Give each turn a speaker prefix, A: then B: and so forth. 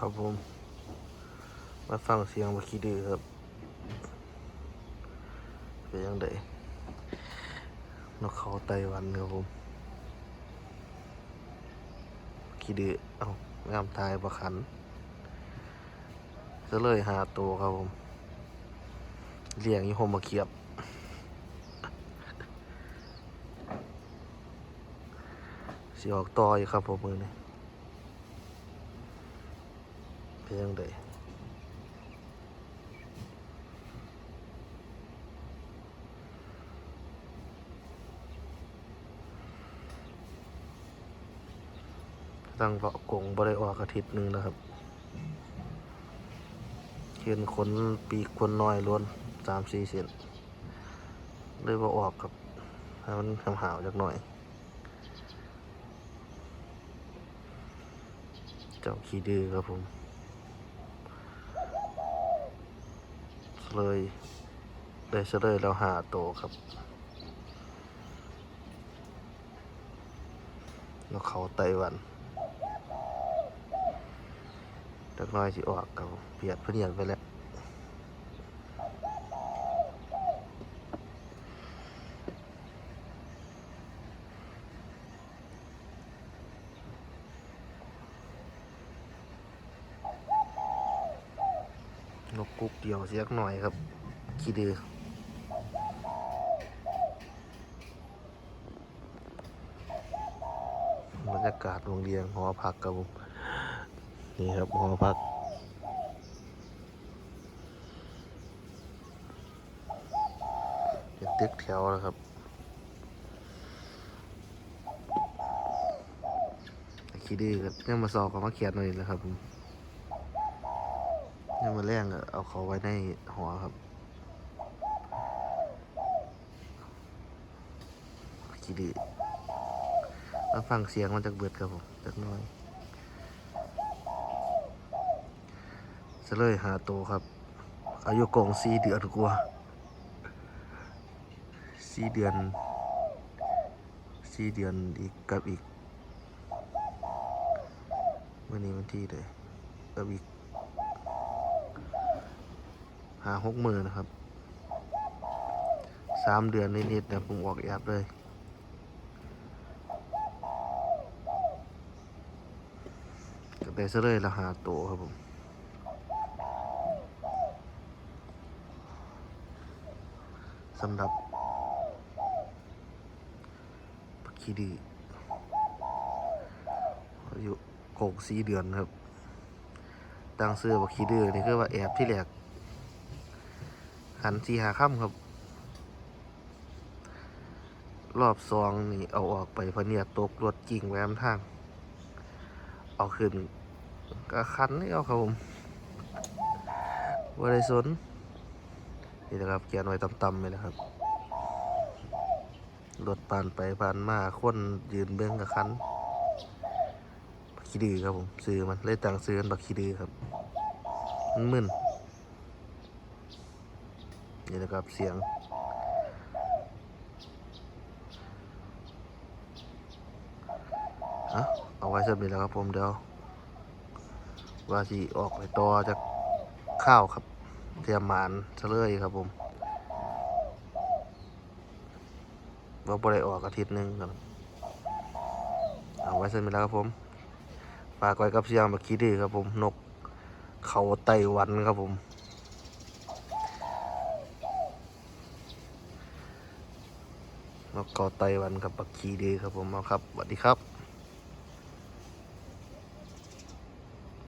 A: ครับผม มาฟังเสียงบักขี้ดื้อครับ เป็นยังไงนกเขาไต้หวันครับผมขี้ดื้อเอ้างามตายประคันจะเลยหาตัวครับผมเลี้ยงยู่หมมาเขียบสิออกต่ออยู่ครับผมมือนี่ เป็นยังไงตั้งเบาะกงบริออกอาทิตย์หนึ่งนะครับเขียนขนปีกคนน้อยล้วนสามสี่เซนเลยว่าออกครับให้มันหาวจักหน่อย เจ้าขี้ดื้อครับผม เลย ได้เฉลยแล้วหาโตวครับ นกเขาไต้หวันจักน้อยสิออกกับเปียดเพื่อนเหียนไปแล้ว น กุ๊กเดียวเสียกหน่อยครับขี้ดื้อบรรยากาศโรงเรียนหอพักครับผมนี่ครับหอพักเป็นตึกแถวนะครับขี้ดื้อครับยังมาสอบกับมาเขียนหน่อยนะครับผม ยังมาแรงเอาเขาไว้ในหอครับขี้ดื้อมาฟังเสียงมันจากเบิดครับผมจากน้อยจะเลยหาโตครับ อายุกองสี่เดือนกว่าสี่เดือนสี่เดือนอีกกับอีกวันนี้วันที่เลยกับอีก หาหกหมื่นนะครับสามเดือนนิดๆนะผมออกแอปเลยก็ได้ซะเลยละหาโตวครับผมสำหรับปักคีดีอายุหกสี่เดือนครับตั้งซื้อบักคีดื้อนี่คือว่าแอบที่แหลก หันสีหาค่ำครับ รอบซองนี่เอาออกไปเพเนี่ยตกรถกิ่งแวมทาง เอาขึ้นก็คันนี่เอาครับผมว่าได้สนนี่นะครับเขียนไว้ต่ำๆเลยนะครับรถผ่านไปผ่านมาคนยืนเบื้องกับคันบักขี้ดื้อครับผมซื้อมันเลยต่างซื้อมันบักขี้ดื้อครับมันมึน นี่นะครับเสียง เอาไว้สำเร็จแล้วครับผมเดี๋ยวว่าสิออกไปต่อจากข้าวครับ เตรียมหมานเฉลยครับผมว่าบ่ได้ออกอาทิตย์หนึงครับเอาไว้สำเร็จแล้วครับผมฝากไว้กับเสียงแบบคิดดีครับผมนกเขาไต้หวันครับผม นกกอไตวันกับปักคีดีครับผมเอาครับสวัสดีครับ